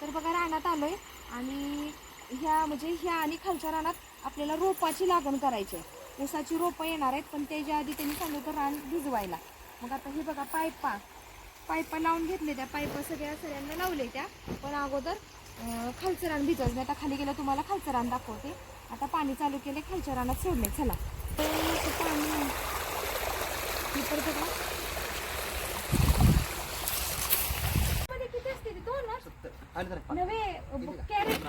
तर बघा रानात आलो आहे आणि ह्या म्हणजे ह्या आणि खालच्या रानात आपल्याला रोपाची लागण करायची आहे. ऊसाची रोपं येणार आहेत पण त्याच्या आधी त्यांनी सांगितलं रान भिजवायला. मग आता हे बघा पायपा. पायपा लावून घेतले त्या पायपा सगळ्या सगळ्यांना लावले त्या पण अगोदर खालचं रान भिजवायचं आता खाली गेलं तुम्हाला खालचं रान दाखवते. आता पाणी चालू केले खालच्या रानात सोडले. चला. तर पाणी तर बघा मध्ये किती असते ते? दोन ना नव्हे कॅरेट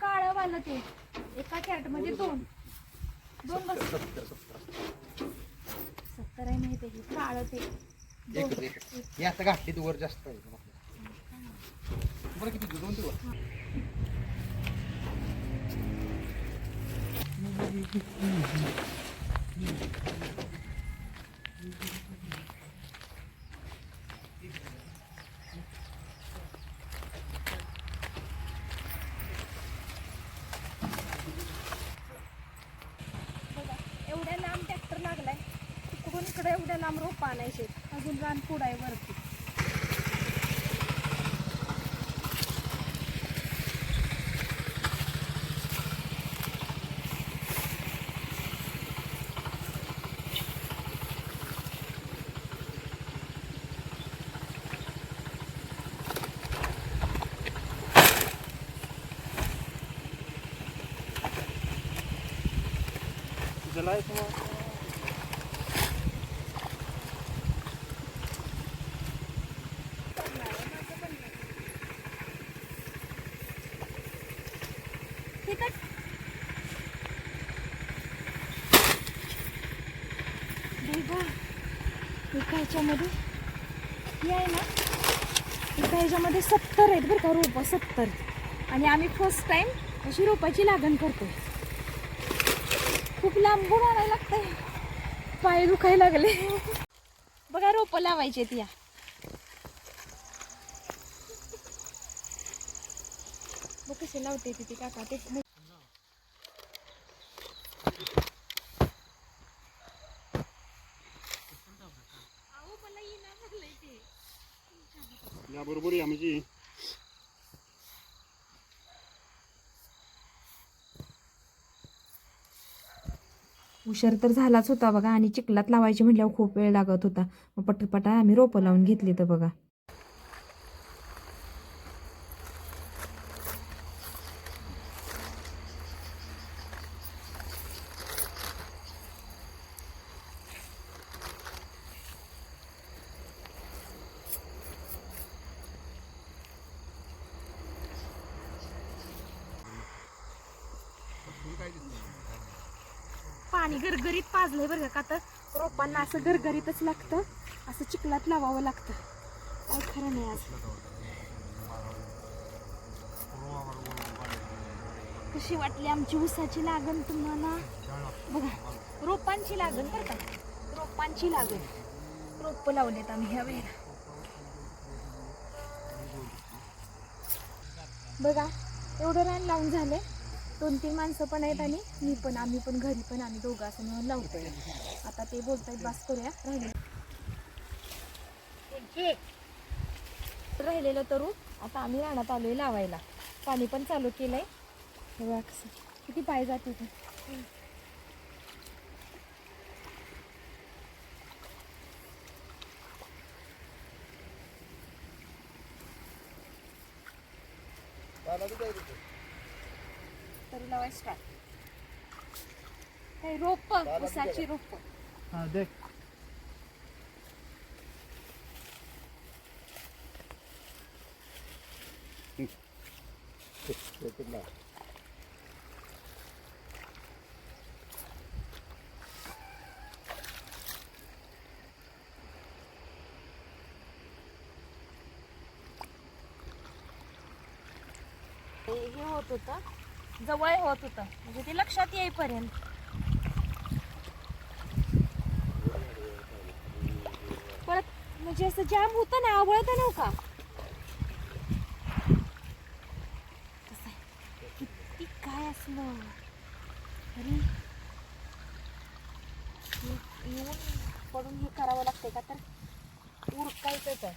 काळं वालं ते. एका कॅरेटमध्ये दोन. दोन बस. सत्तर आहे माहिती आहे की काळं ते. हे आता घातली वर जास्त आहे. तुम्हाला किती? दोन देऊ बघा एवढ्या लांब ट्रॅक्टर लागलाय तिकडून इकडे एवढ्या लांब रोप आणायचे. अजून रान आहे वरती. ठीक आहे बघा एका ह्याच्यामध्ये आहे ना एका ह्याच्यामध्ये सत्तर आहेत बरं का रोपं सत्तर. आणि आम्ही फर्स्ट टाइम अशी रोपाची लागण करतो खूप लांबून आणायला लागतंय. पाय दुखायला लागले. बघा रोपं लावायची आहेत या. बघ कसे लावते तिथे काका ते या आमची उशीर तर झालाच होता बघा आणि चिखलात लावायची म्हटल्यावर खूप वेळ लागत होता. मग पटपटा आम्ही रोपं लावून घेतली तर बघा. पाणी गरगरीत पाजलंय बरं का. तर रोपांना असं गरगरीतच लागतं. असं चिखलात लावावं लागतं. काय खरं नाही आज. कशी वाटली आमची ऊसाची लागण तुम्हाला? बघा रोपांची लागण बरं का. रोपांची लागण. रोप लावलेत आम्ही ह्या वेळेला. बघा एवढं रान लावून झालंय. दोन तीन माणसं पण आहेत आणि मी पण आम्ही पण घरी पण आम्ही दोघं असं म्हणून लावतोय. आता ते बोलतायत बास करूया. राहिले. राहिलेलं तरू आता आम्ही रानात आलोय लावायला. पाणी पण चालू केलंय. बघा कसं किती पाय जाते ते तरी लावाय स्टार्ट हे रोप उसाची रोप. हा देख हे हे होत होतं. जवळ होत होतं. म्हणजे ते लक्षात येईपर्यंत. परत म्हणजे असं जाम होतं ना आवळतं नव्हता किती काय असलं. अरे. येऊन पडून हे करावं लागतंय का तर? उरकायचं तर.